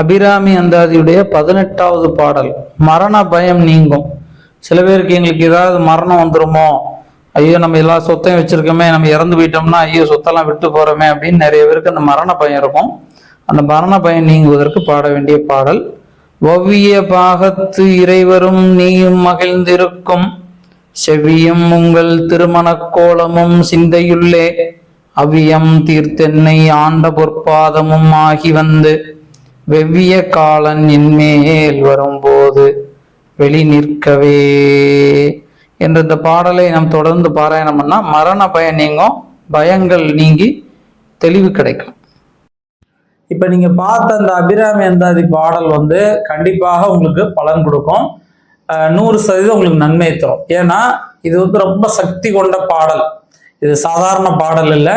அபிராமி அந்தாதியுடைய பதினெட்டாவது பாடல் மரண பயம் நீங்கும். சில பேருக்கு எங்களுக்கு ஏதாவது மரணம் வந்துருமோ? ஐயோ நம்ம எல்லா சொத்தையும் வச்சிருக்கோமே நம்ம இறந்து போயிட்டோம்னா ஐயோ சொத்தெல்லாம் விட்டு போறோமே அப்படின்னு நிறைய பேருக்கு அந்த மரண பயம் இருக்கும். அந்த மரண பயம் நீங்குவதற்கு பாட வேண்டிய பாடல் ஒவ்விய பாகத்து இறைவரும் நீயும் மகிழ்ந்திருக்கும். செவ்வியும் உங்கள் திருமண கோலமும் சிந்தையுள்ளே. அவ்வியம் தீர்த்தென்னை ஆண்ட பொற்பாதமும் ஆகி வந்து. வெவ்விய காலன் என்மேல் வரும்போது வெளி நிற்கவே. என்ற இந்த பாடலை நாம் தொடர்ந்து பாராயணம் பண்ணால் மரண பயம் நீங்கும் பயங்கள் நீங்கி தெளிவு கிடைக்கும். இப்ப நீங்க பார்த்த அந்த அபிராமி அந்தாதி பாடல் வந்து கண்டிப்பாக உங்களுக்கு பலன் கொடுக்கும். நூறு சதவீதம் உங்களுக்கு நன்மை தரும். ஏன்னா இது வந்து ரொம்ப சக்தி கொண்ட பாடல். இது சாதாரண பாடல் இல்லை.